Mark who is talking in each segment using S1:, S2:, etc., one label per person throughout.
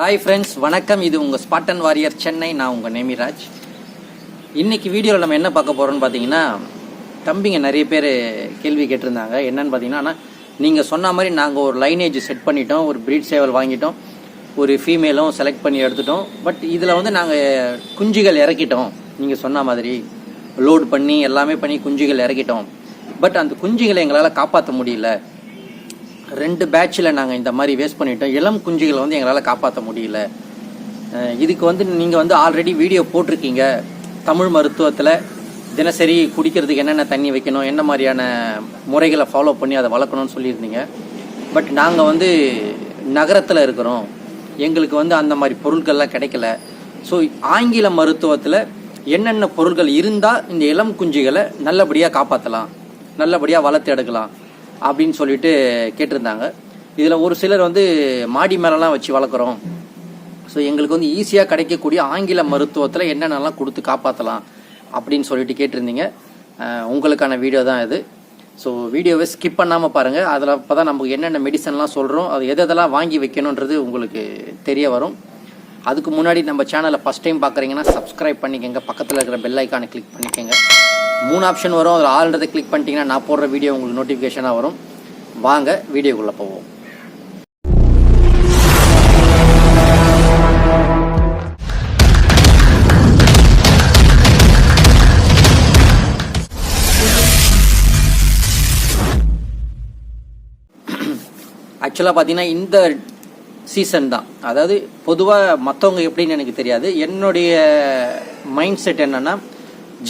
S1: Hi friends வணக்கம். இது உங்கள் ஸ்பாட்டன் வாரியர் சென்னை நான் உங்கள் நேமிராஜ். இன்றைக்கி வீடியோவில் நம்ம என்ன பார்க்க போகிறோம்னு பார்த்தீங்கன்னா தம்பிங்க நிறைய பேர் கேள்வி கேட்டிருந்தாங்க. என்னன்னு பார்த்தீங்கன்னா ஆனால் நீங்கள் சொன்ன மாதிரி நாங்கள் ஒரு லைனேஜ் செட் பண்ணிட்டோம் ஒரு பிரீட் சேவல் வாங்கிட்டோம் ஒரு ஃபீமேலும் செலக்ட் பண்ணி எடுத்துட்டோம். பட் இதில் வந்து நாங்கள் குஞ்சுகள் இறக்கிட்டோம். நீங்கள் சொன்ன மாதிரி லோட் பண்ணி எல்லாமே பண்ணி குஞ்சுகள் இறக்கிட்டோம். பட் அந்த குஞ்சுகளை எங்களால் காப்பாற்ற முடியல. ரெண்டு பேட்சில் நாங்கள் இந்த மாதிரி வேஸ்ட் பண்ணிட்டோம். இளம் குஞ்சுகளை வந்து எங்களால் காப்பாற்ற முடியல. இதுக்கு வந்து நீங்கள் வந்து ஆல்ரெடி வீடியோ போட்டிருக்கீங்க. தமிழ் மருத்துவத்தில் தினசரி குடிக்கிறதுக்கு என்னென்ன தண்ணி வைக்கணும் என்ன மாதிரியான முறைகளை ஃபாலோ பண்ணி அதை வளர்க்கணும்னு சொல்லியிருந்தீங்க. பட் நாங்கள் வந்து நகரத்தில் இருக்கிறோம். எங்களுக்கு வந்து அந்த மாதிரி பொருட்கள்லாம் கிடைக்கல. ஸோ ஆங்கில மருத்துவத்தில் என்னென்ன பொருட்கள் இருந்தால் இந்த இளம் குஞ்சுகளை நல்லபடியாக காப்பாற்றலாம் நல்லபடியாக வளர்த்து எடுக்கலாம். அப்படின்னு சொல்லிட்டு கேட்டிருந்தாங்க. இதில் ஒரு சிலர் வந்து மாடி மேலெலாம் வச்சு வளர்க்குறோம். ஸோ எங்களுக்கு வந்து ஈஸியாக கிடைக்கக்கூடிய ஆங்கில மருத்துவத்தில் என்னென்னலாம் கொடுத்து காப்பாற்றலாம் அப்படின்னு சொல்லிட்டு கேட்டிருந்தீங்க. உங்களுக்கான வீடியோ தான் இது. ஸோ வீடியோவை ஸ்கிப் பண்ணாமல் பாருங்கள் அதில் அப்போ தான் நமக்கு என்னென்ன மெடிசன்லாம் சொல்கிறோம் அது எது எதெல்லாம் வாங்கி வைக்கணுன்றது உங்களுக்கு தெரிய வரும். அதுக்கு முன்னாடி நம்ம சேனலை ஃபஸ்ட் டைம் பார்க்குறீங்கன்னா சப்ஸ்கிரைப் பண்ணிக்கோங்க. பக்கத்தில் இருக்கிற பெல் ஐக்கானை கிளிக் பண்ணிக்கோங்க. மூணு ஆப்ஷன் வரும். அதில் ஆல்ரெடி கிளிக் பண்ணிட்டீங்கன்னா நான் போடுற வீடியோ உங்களுக்கு நோட்டிஃபிகேஷனாக வரும். வாங்க வீடியோக்குள்ளே போவோம். ஆக்சுவலாக பார்த்தீங்கன்னா இந்த சீசன் தான். அதாவது பொதுவாக மற்றவங்க எப்படின்னு எனக்கு தெரியாது. என்னுடைய மைண்ட் செட் என்னன்னா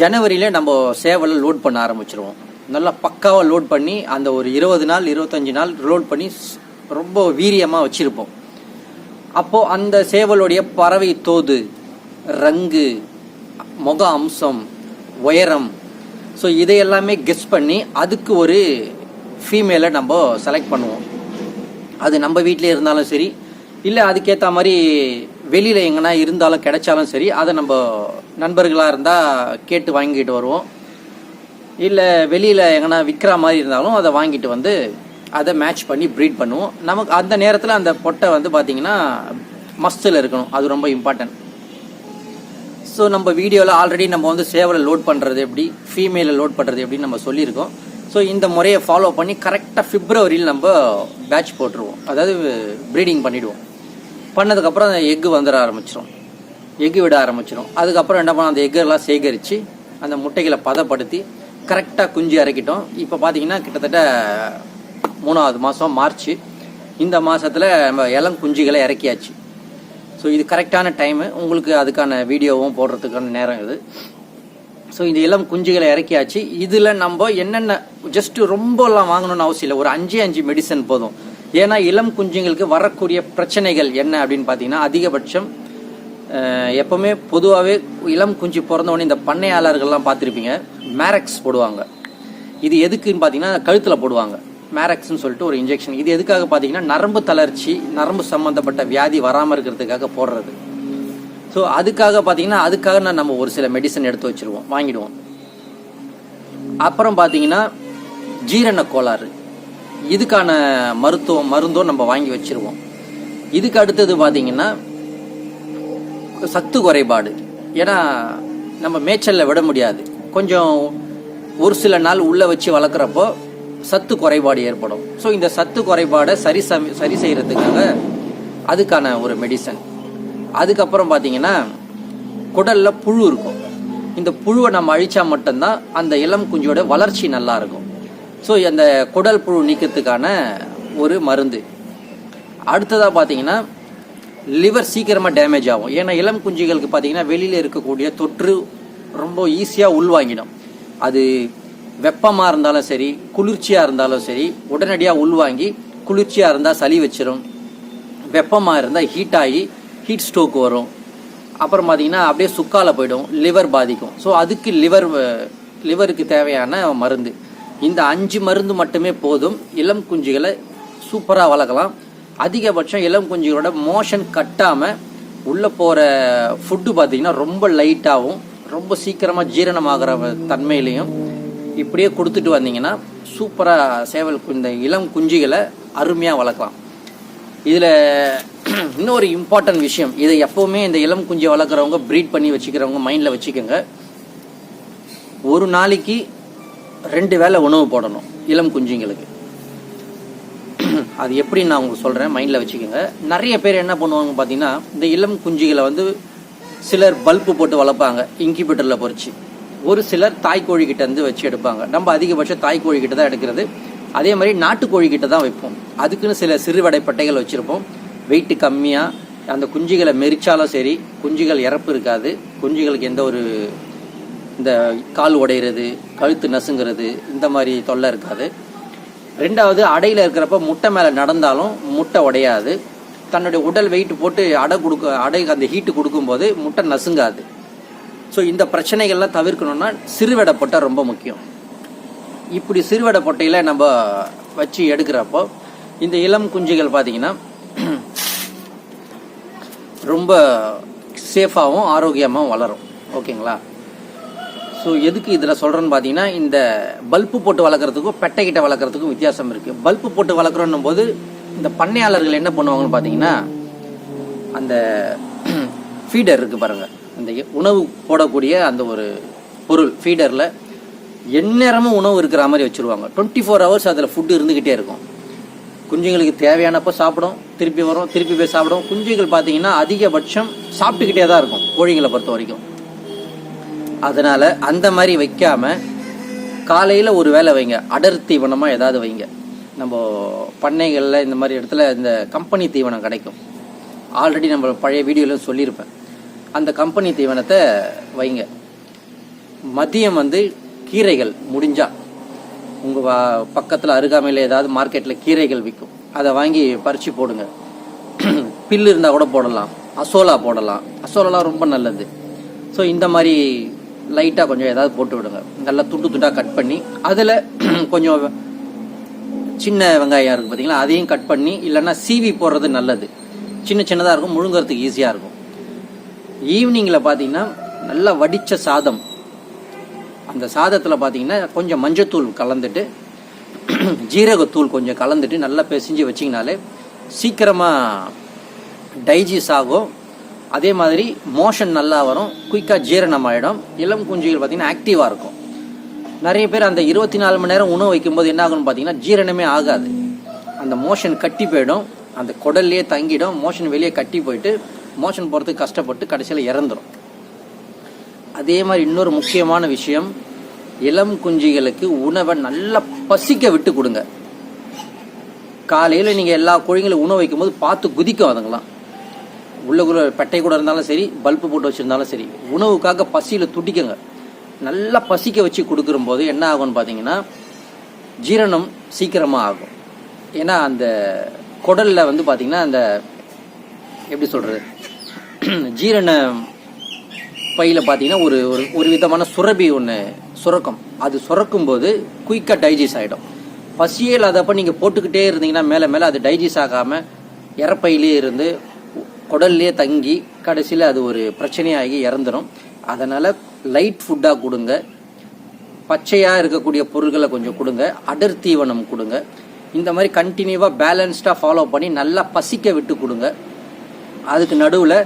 S1: ஜனவரியில் நம்ம சேவலை லோட் பண்ண ஆரம்பிச்சிருவோம். நல்லா பக்காவாக லோட் பண்ணி அந்த ஒரு இருபது நாள் இருபத்தஞ்சி நாள் லோட் பண்ணி ரொம்ப வீரியமாக வச்சுருப்போம். அப்போது அந்த சேவலுடைய பறவை தோது ரங்கு முக அம்சம் உயரம் ஸோ இதை எல்லாமே கெஸ் பண்ணி அதுக்கு ஒரு ஃபீமேலை நம்ம செலக்ட் பண்ணுவோம். அது நம்ம வீட்டிலே இருந்தாலும் சரி இல்லை அதுக்கேற்ற மாதிரி வெளியில் எங்கன்னா இருந்தாலும் கிடைச்சாலும் சரி அதை நம்ம நண்பர்களாக இருந்தால் கேட்டு வாங்கிட்டு வருவோம். இல்லை வெளியில் எங்கன்னா விற்கிற மாதிரி இருந்தாலும் அதை வாங்கிட்டு வந்து அதை மேட்ச் பண்ணி ப்ரீட் பண்ணுவோம். நமக்கு அந்த நேரத்தில் அந்த பொட்டை வந்து பார்த்திங்கன்னா மஸ்தில் இருக்கணும். அது ரொம்ப இம்பார்ட்டன்ட் ஸோ நம்ம வீடியோவில் ஆல்ரெடி நம்ம வந்து சேவலை லோட் பண்ணுறது எப்படி ஃபீமேலை லோட் பண்ணுறது எப்படின்னு நம்ம சொல்லியிருக்கோம். ஸோ இந்த முறையை ஃபாலோ பண்ணி கரெக்டாக ஃபிப்ரவரியில் நம்ம பேட்ச் போட்டுருவோம். அதாவது ப்ரீடிங் பண்ணிவிடுவோம் பண்ணதுக்கப்புறம் அந்த எக்கு வந்துட ஆரம்பிச்சிடும் எக்கு விட ஆரம்பிச்சிடும் அதுக்கப்புறம் என்ன பண்ணோம் அந்த எக்கெல்லாம் சேகரித்து அந்த முட்டைகளை பதப்படுத்தி கரெக்டாக குஞ்சு இறக்கிட்டோம் இப்போ பார்த்தீங்கன்னா கிட்டத்தட்ட மூணாவது மாதம் மார்ச் இந்த மாதத்தில் நம்ம இளம் குஞ்சுகளை இறக்கியாச்சு. ஸோ இது கரெக்டான டைமு உங்களுக்கு அதுக்கான வீடியோவும் போடுறதுக்கான நேரம் இது. ஸோ இந்த இளம் குஞ்சுகளை இறக்கியாச்சு. இதில் நம்ம என்னென்ன ஜஸ்ட்டு ரொம்பலாம் வாங்கணும்னு அவசியம் இல்லை. ஒரு அஞ்சு அஞ்சு மெடிசன் போதும். ஏன்னா இளம் குஞ்சுங்களுக்கு வரக்கூடிய பிரச்சனைகள் என்ன அப்படின்னு பார்த்தீங்கன்னா அதிகபட்சம் எப்பவுமே பொதுவாகவே இளம் குஞ்சு பிறந்த உடனே இந்த பண்ணையாளர்கள்லாம் பார்த்துருப்பீங்க. மேரக்ஸ் போடுவாங்க. இது எதுக்குன்னு பார்த்தீங்கன்னா கழுத்தில் போடுவாங்க. மேரக்ஸ்னு சொல்லிட்டு ஒரு இன்ஜெக்ஷன் இது எதுக்காக பார்த்தீங்கன்னா நரம்பு தளர்ச்சி நரம்பு சம்மந்தப்பட்ட வியாதி வராமல் இருக்கிறதுக்காக போடுறது. ஸோ அதுக்காக பார்த்தீங்கன்னா அதுக்காக நான் நம்ம ஒரு சில மெடிசன் எடுத்து வச்சிருவோம். வாங்கிடுவோம். அப்புறம் பார்த்தீங்கன்னா ஜீரண கோளாறு. இதுக்கான மருத்துவம் மருந்தும் நம்ம வாங்கி வச்சிருவோம். இதுக்கு அடுத்தது பார்த்தீங்கன்னா சத்து குறைபாடு. ஏன்னா நம்ம மேய்ச்சலில் விட முடியாது. கொஞ்சம் ஒரு சில நாள் உள்ளே வச்சு வளர்க்குறப்போ சத்து குறைபாடு ஏற்படும். ஸோ இந்த சத்து குறைபாடை சரி சம சரி செய்கிறதுக்காக அதுக்கான ஒரு மெடிசன் அதுக்கப்புறம் பார்த்தீங்கன்னா குடலில் புழு இருக்கும். இந்த புழுவை நம்ம அழிச்சா மட்டும்தான் அந்த இளம் குஞ்சோட வளர்ச்சி நல்லா இருக்கும். ஸோ அந்த குடல் புழு நீக்கத்துக்கான ஒரு மருந்து. அடுத்ததாக பார்த்தீங்கன்னா லிவர் சீக்கிரமாக டேமேஜ் ஆகும். ஏன்னா இளம் குஞ்சுகளுக்கு பார்த்தீங்கன்னா வெளியில் இருக்கக்கூடிய தொற்று ரொம்ப ஈஸியாக உள்வாங்கிடும். அது வெப்பமாக இருந்தாலும் சரி குளிர்ச்சியாக இருந்தாலும் சரி உடனடியாக உள்வாங்கி குளிர்ச்சியாக இருந்தால் சளி வச்சிரும். வெப்பமாக இருந்தால் ஹீட் ஆகி ஹீட் ஸ்ட்ரோக் வரும். அப்புறம் பார்த்தீங்கன்னா அப்படியே சுக்கால போயிடும் லிவர் பாதிக்கும். ஸோ அதுக்கு லிவர் லிவருக்கு தேவையான மருந்து. இந்த அஞ்சு மருந்து மட்டுமே போதும். இளம் குஞ்சுகளை சூப்பராக வளர்க்கலாம். அதிகபட்சம் இளம் குஞ்சுகளோட மோஷன் கட்டாமல் உள்ளே போகிற ஃபுட்டு பார்த்தீங்கன்னா ரொம்ப லைட்டாகவும் ரொம்ப சீக்கிரமாக ஜீரணமாகிற தன்மையிலையும் இப்படியே கொடுத்துட்டு வந்தீங்கன்னா சூப்பராக சேவல் இந்த இளம் குஞ்சுகளை அருமையாக வளர்க்கலாம். இதில் இன்னொரு இம்பார்ட்டன்ட் விஷயம் இதை எப்போவுமே இந்த இளம் குஞ்சை வளர்க்குறவங்க ப்ரீட் பண்ணி வச்சுக்கிறவங்க மைண்டில் வச்சுக்கோங்க. ஒரு நாளைக்கு ரெண்டு வேளை உணவு போடணும் இளம் குஞ்சுங்களுக்கு. அது எப்படி நான் உங்களுக்கு சொல்கிறேன் மைண்டில் வச்சுக்கோங்க. நிறைய பேர் என்ன பண்ணுவாங்க பார்த்தீங்கன்னா இந்த இளம் குஞ்சுகளை வந்து சிலர் பல்ப்பு போட்டு வளர்ப்பாங்க இன்குபேட்டரில் பொறிச்சு. ஒரு சிலர் தாய்க்கோழி கிட்ட இருந்து வச்சு எடுப்பாங்க. நம்ம அதிகபட்சம் தாய்க்கோழி கிட்ட தான் எடுக்கிறது. அதே மாதிரி நாட்டுக்கோழி கிட்ட தான் வைப்போம். அதுக்குன்னு சில சிறுவடை பட்டைகள் வச்சுருப்போம். வெயிட்டு கம்மியாக அந்த குஞ்சுகளை மெரிச்சாலும் சரி குஞ்சுகள் இறப்பு இருக்காது. குஞ்சுகளுக்கு எந்த ஒரு இந்த கால் உடையிறது கழுத்து நசுங்கிறது இந்த மாதிரி தொல்லை இருக்காது. ரெண்டாவது அடையில் இருக்கிறப்ப முட்டை மேலே நடந்தாலும் முட்டை உடையாது. தன்னுடைய உடல் வெயிட் போட்டு அடை கொடுக்க அடை அந்த ஹீட்டு கொடுக்கும்போது முட்டை நசுங்காது. ஸோ இந்த பிரச்சனைகள்லாம் தவிர்க்கணும்னா சிறுவடை பொட்டை ரொம்ப முக்கியம். இப்படி சிறுவடை பொட்டையில் நம்ம வச்சு எடுக்கிறப்போ இந்த இளம் குஞ்சுகள் பார்த்தீங்கன்னா ரொம்ப சேஃபாகவும் ஆரோக்கியமாகவும் வளரும். ஓகேங்களா ஸோ எதுக்கு இதில் சொல்கிறேன்னு பார்த்தீங்கன்னா இந்த பல்பு போட்டு வளர்க்குறதுக்கும் பெட்டைக்கிட்ட வளர்க்குறதுக்கும் வித்தியாசம் இருக்குது பல்பு போட்டு வளர்க்குறோன்னும் போது இந்த பண்ணையாளர்கள் என்ன பண்ணுவாங்கன்னு பார்த்தீங்கன்னா அந்த ஃபீடர் இருக்குது பாருங்கள் அந்த உணவு போடக்கூடிய அந்த ஒரு பொருள் ஃபீடரில் எந்நேரமும் உணவு இருக்கிற மாதிரி வச்சுருவாங்க. டுவெண்ட்டி ஃபோர் ஹவர்ஸ் அதில் ஃபுட்டு இருந்துக்கிட்டே இருக்கும். குஞ்சுங்களுக்கு தேவையானப்போ சாப்பிடும் திருப்பி வரும் திருப்பி போய் சாப்பிடும். குஞ்சுகள் பார்த்தீங்கன்னா அதிகபட்சம் சாப்பிட்டுக்கிட்டே தான் இருக்கும் கோழிங்களை பொறுத்த வரைக்கும். அதனால் அந்த மாதிரி வைக்காம காலையில் ஒரு வேளை வைங்க. அடர் தீவனமாக ஏதாவது வைங்க. நம்ம பண்ணைகளில் இந்த மாதிரி இடத்துல இந்த கம்பெனி தீவனம் கிடைக்கும். ஆல்ரெடி நம்ம பழைய வீடியோவில் சொல்லியிருப்பேன். அந்த கம்பெனி தீவனத்தை வைங்க. மதியம் வந்து கீரைகள் முடிஞ்சால் உங்கள் பக்கத்தில் அருகாமையில் ஏதாவது மார்க்கெட்டில் கீரைகள் விற்கும் அதை வாங்கி பறித்து போடுங்க. பில்லு இருந்தால் கூட போடலாம். அசோலா போடலாம். அசோலாலாம் ரொம்ப நல்லது. ஸோ இந்த மாதிரி லைட்டாக கொஞ்சம் ஏதாவது போட்டு விடுங்க. நல்லா துண்டு துண்டாக கட் பண்ணி அதில் கொஞ்சம் சின்ன வெங்காயம் இருக்குது பார்த்தீங்களா அதையும் கட் பண்ணி இல்லைன்னா சீவி போடுறது நல்லது. சின்ன சின்னதாக இருக்கும் முழுங்குறதுக்கு ஈஸியாக இருக்கும். ஈவினிங்கில் பார்த்தீங்கன்னா நல்லா வடித்த சாதம். அந்த சாதத்தில் பார்த்தீங்கன்னா கொஞ்சம் மஞ்சத்தூள் கலந்துட்டு ஜீரகத்தூள் கொஞ்சம் கலந்துட்டு நல்லா பிசைஞ்சு வச்சிங்கனாலே சீக்கிரமாக டைஜிஸ் ஆகும். அதே மாதிரி மோஷன் நல்லா வரும் குயிக்காக ஜீரணம் ஆகிடும் இளம் குஞ்சுகள் பார்த்திங்கன்னா ஆக்டிவாக இருக்கும். நிறைய பேர் அந்த இருபத்தி நாலு மணி நேரம் உணவு வைக்கும்போது என்ன ஆகும்னு பார்த்தீங்கன்னா ஜீரணமே ஆகாது. அந்த மோஷன் கட்டி போயிடும் அந்த குடல்லையே தங்கிடும் மோஷன் வெளியே கட்டி போயிட்டு மோஷன் போகிறதுக்கு கஷ்டப்பட்டு கடைசியில் இறந்துடும் அதே மாதிரி இன்னொரு முக்கியமான விஷயம் இளம் குஞ்சுகளுக்கு உணவை நல்லா பசிக்க விட்டு கொடுங்க. காலையில் நீங்கள் எல்லா கோழிங்களும் உணவு வைக்கும்போது பார்த்து குதிக்கும் அதுங்களாம் உள்ளக்குள்ள பெட்டை கூட இருந்தாலும் சரி பல்பு போட்டு வச்சுருந்தாலும் சரி உணவுக்காக பசியில் துடிக்குங்க. நல்லா பசிக்க வச்சு கொடுக்குற போது என்ன ஆகும்னு பார்த்தீங்கன்னா ஜீரணம் சீக்கிரமாக ஆகும். ஏன்னா அந்த குடலில் வந்து பார்த்திங்கன்னா அந்த எப்படி சொல்கிறது ஜீரண பையில் பார்த்தீங்கன்னா ஒரு ஒரு ஒரு விதமான சுரபி ஒன்று சுரக்கும். அது சுரக்கும் போது குயிக்காக டைஜஸ்ட் ஆகிடும் பசியே இல்லாதப்ப நீங்கள் போட்டுக்கிட்டே இருந்தீங்கன்னா மேலே மேலே அது டைஜஸ்ட் ஆகாமல் இறப்பையிலே இருந்து குடல்லே தங்கி கடைசியில் அது ஒரு பிரச்சனையாகி இறந்துடும் அதனால் லைட் ஃபுட்டாக கொடுங்க. பச்சையாக இருக்கக்கூடிய பொருள்களை கொஞ்சம் கொடுங்க. அடர் தீவனம் கொடுங்க. இந்த மாதிரி கண்டினியூவாக பேலன்ஸ்டாக ஃபாலோ பண்ணி நல்லா பசிக்க விட்டு கொடுங்க. அதுக்கு நடுவில்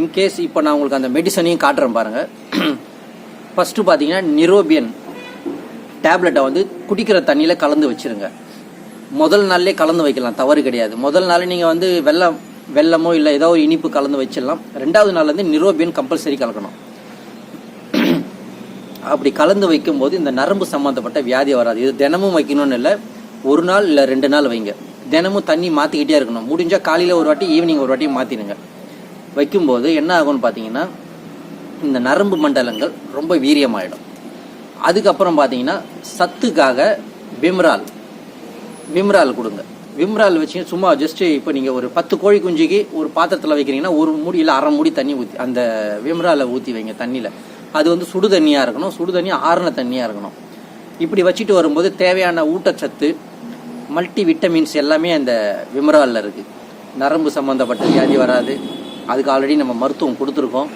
S1: இன்கேஸ் இப்போ நான் உங்களுக்கு அந்த மெடிசனையும் காட்டுறேன் பாருங்கள் ஃபஸ்ட்டு பார்த்தீங்கன்னா நிரோபியன் டேப்லெட்டை வந்து குடிக்கிற தண்ணியில் கலந்து வச்சுருங்க. முதல் நாள்லேயே கலந்து வைக்கலாம். தவறு கிடையாது. முதல் நாள் நீங்கள் வந்து வெள்ளம் வெள்ளமோ இல்லை ஏதோ ஒரு இனிப்பு கலந்து வச்சிடலாம். ரெண்டாவது நாள் வந்து நிரோபியன் கம்பல்சரி கலக்கணும். அப்படி கலந்து வைக்கும்போது இந்த நரம்பு சம்மந்தப்பட்ட வியாதி வராது. இது தினமும் வைக்கணும்னு இல்லை ஒரு நாள் இல்லை ரெண்டு நாள் வைங்க. தினமும் தண்ணி மாற்றிக்கிட்டே இருக்கணும். முடிஞ்சால் காலையில் ஒரு வாட்டி ஈவினிங் ஒரு வாட்டி மாற்றிடுங்க வைக்கும்போது என்ன ஆகும்னு பார்த்தீங்கன்னா இந்த நரம்பு மண்டலங்கள் ரொம்ப வீரியமாயிடும். அதுக்கப்புறம் பார்த்தீங்கன்னா சத்துக்காக விம்ரால் விம்ரால் கொடுங்க. விம்ரால் வச்சு சும்மா ஜஸ்ட்டு இப்போ நீங்கள் ஒரு பத்து கோழி குஞ்சுக்கு ஒரு பாத்திரத்தில் வைக்கிறீங்கன்னா ஒரு மூடி இல்லை அரை மூடி தண்ணி ஊற்றி அந்த விம்ரால ஊற்றி வைங்க தண்ணியில். அது வந்து சுடு தண்ணியாக இருக்கணும். சுடு தண்ணி ஆறுன தண்ணியாக இருக்கணும். இப்படி வச்சுட்டு வரும்போது தேவையான ஊட்டச்சத்து மல்டி விட்டமின்ஸ் எல்லாமே அந்த விம்ராலில் இருக்குது நரம்பு சம்மந்தப்பட்ட வியாதி வராது. அதுக்கு ஆல்ரெடி நம்ம மருத்துவம் கொடுத்துருக்கோம்.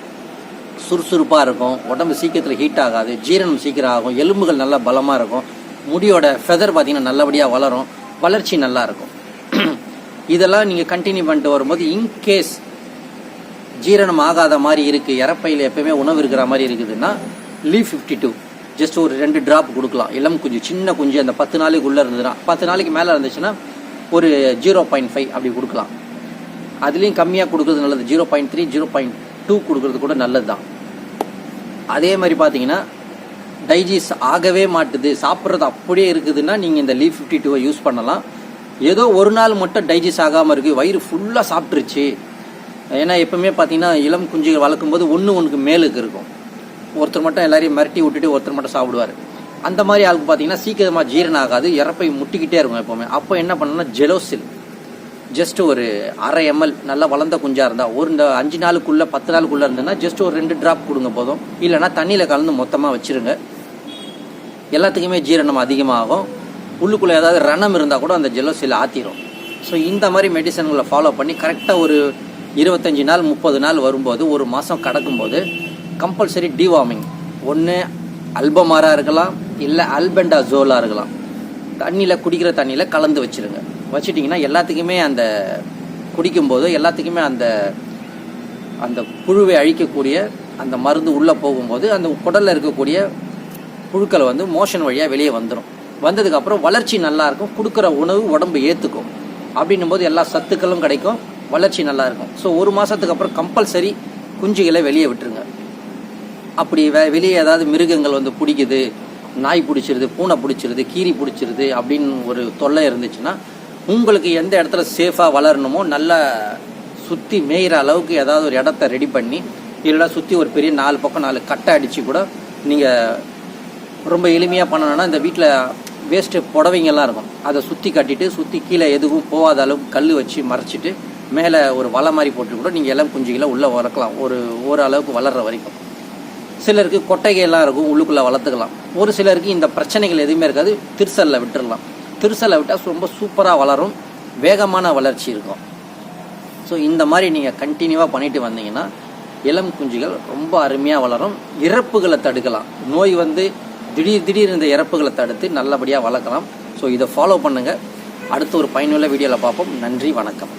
S1: சுறுசுறுப்பாக இருக்கும். உடம்பு சீக்கிரத்தில் ஹீட் ஆகாது. ஜீரணம் சீக்கிரம் ஆகும். எலும்புகள் நல்லா பலமாக இருக்கும். முடியோட ஃபெதர் பார்த்திங்கன்னா நல்லபடியாக வளரும். வளர்ச்சி நல்லா இருக்கும் இதெல்லாம் நீங்கள் கண்டினியூ பண்ணிட்டு வரும்போது இன்கேஸ் ஜீரணம் ஆகாத மாதிரி இருக்குது இறப்பையில் எப்பயுமே உணவு இருக்கிற மாதிரி இருக்குதுன்னா லீவ் ஃபிஃப்டி டூ ஜஸ்ட் ஒரு ரெண்டு ட்ராப் கொடுக்கலாம். இளம் குஞ்சு சின்ன குஞ்சு அந்த பத்து நாளைக்குள்ளே இருந்ததுன்னா பத்து நாளைக்கு மேலே இருந்துச்சுன்னா ஒரு ஜீரோ பாயிண்ட் ஃபைவ் அப்படி கொடுக்கலாம். அதுலேயும் கம்மியாக கொடுக்குறது நல்லது. Zero point three zero point two கொடுக்குறது கூட நல்லது தான் அதே மாதிரி பார்த்தீங்கன்னா டைஜஸ்ட் ஆகவே மாட்டுது சாப்பிட்றது அப்படியே இருக்குதுன்னா நீங்கள் இந்த லீவ் ஃபிஃப்டி டூவை யூஸ் பண்ணலாம். ஏதோ ஒரு நாள் மட்டும் டைஜஸ்ட் ஆகாமல் இருக்குது வயிறு ஃபுல்லாக சாப்பிட்ருச்சு ஏன்னா எப்பவுமே பார்த்தீங்கன்னா இளம் குஞ்சுகள் வளர்க்கும் போது ஒன்று ஒன்றுக்கு மேலுக்கு இருக்கும். ஒருத்தர் மட்டும் எல்லாரையும் மிரட்டி விட்டுட்டு ஒருத்தர் மட்டும் சாப்பிடுவார். அந்த மாதிரி ஆளுக்கு பார்த்தீங்கன்னா சீக்கிரமாக ஜீரணம் ஆகாது. இறப்பை முட்டிக்கிட்டே இருக்கும் எப்போவுமே. அப்போ என்ன பண்ணணும்னா ஜெலோசில். ஜஸ்ட் ஒரு அரை எம்எல் நல்லா வளர்ந்த குஞ்சாக இருந்தால் ஒரு இந்த அஞ்சு நாளுக்குள்ளே பத்து நாளுக்குள்ளே இருந்ததுன்னா ஜஸ்ட் ஒரு ரெண்டு ட்ராப் கொடுங்க போதும். இல்லைன்னா தண்ணியில் கலந்து மொத்தமாக வச்சிருங்க. எல்லாத்துக்குமே ஜீரணம் அதிகமாகும். உள்ளுக்குள்ளே ஏதாவது ரணம் இருந்தால் கூட அந்த ஜெலோசியில் ஆற்றிடும் ஸோ இந்த மாதிரி மெடிசன்களை ஃபாலோ பண்ணி கரெக்டாக ஒரு இருபத்தஞ்சி நாள் முப்பது நாள் வரும்போது ஒரு மாதம் கடக்கும்போது கம்பல்சரி டிவார்மிங் ஒன்று அல்பமாரா இருக்கலாம் இல்லை அல்பெண்டா ஜோலாக இருக்கலாம். தண்ணியில் குடிக்கிற தண்ணியில் கலந்து வச்சிருங்க. வச்சுட்டிங்கன்னா எல்லாத்துக்குமே அந்த குடிக்கும்போது எல்லாத்துக்குமே அந்த அந்த புழுவை அழிக்கக்கூடிய அந்த மருந்து உள்ளே போகும்போது அந்த குடலில் இருக்கக்கூடிய புழுக்கள் வந்து மோஷன் வழியாக வெளியே வந்துடும் வந்ததுக்கப்புறம் வளர்ச்சி நல்லா இருக்கும். கொடுக்குற உணவு உடம்பு ஏற்றுக்கும் அப்படின்னும் போது எல்லா சத்துக்களும் கிடைக்கும். வளர்ச்சி நல்லா இருக்கும். ஸோ ஒரு மாதத்துக்கு அப்புறம் கம்பல்சரி குஞ்சுகளை வெளியே விட்டுருங்க. அப்படி வெ வெளியே ஏதாவது மிருகங்கள் வந்து பிடிக்குது. நாய் பிடிச்சிருது பூனை பிடிச்சிருது கீரி பிடிச்சிருது அப்படின்னு ஒரு தொல்லை இருந்துச்சுன்னா உங்களுக்கு எந்த இடத்துல சேஃபாக வளரணுமோ நல்லா சுற்றி மேயிற அளவுக்கு ஏதாவது ஒரு இடத்த ரெடி பண்ணி இல்லைனா சுற்றி ஒரு பெரிய நாலு பக்கம் நாலு கட்டை அடித்து கூட நீங்கள் ரொம்ப எளிமையாக பண்ணணும்னா இந்த வீட்டில் வேஸ்ட்டு புடவைங்கெல்லாம் இருக்கும். அதை சுற்றி கட்டிட்டு சுற்றி கீழே எதுவும் போகாத அளவுக்கு கல் வச்சு மறைச்சிட்டு மேலே ஒரு வலை மாதிரி போட்டு கூட நீங்கள் எல்லாம் குஞ்சுகளை உள்ளே வளர்க்கலாம். ஒரு ஓரளவுக்கு வளர்கிற வரைக்கும். சிலருக்கு கொட்டகையெல்லாம் இருக்கும் உள்ளுக்குள்ளே வளர்த்துக்கலாம். ஒரு சிலருக்கு இந்த பிரச்சனைகள் எதுவுமே இருக்காது திருசலில் விட்டுடலாம் திருசலை விட்டால் ரொம்ப சூப்பராக வளரும் வேகமான வளர்ச்சி இருக்கும். ஸோ இந்த மாதிரி நீங்கள் கண்டினியூவாக பண்ணிட்டு வந்தீங்கன்னா இளம் குஞ்சுகள் ரொம்ப அருமையாக வளரும். இறப்புகளை தடுக்கலாம். நோய் வந்து திடீர் திடீர் இந்த இறப்புகளை தடுத்து நல்லபடியாக வளர்க்கலாம். ஸோ இதை ஃபாலோ பண்ணுங்கள் அடுத்து ஒரு பயனுள்ள வீடியோவில் பார்ப்போம். நன்றி வணக்கம்.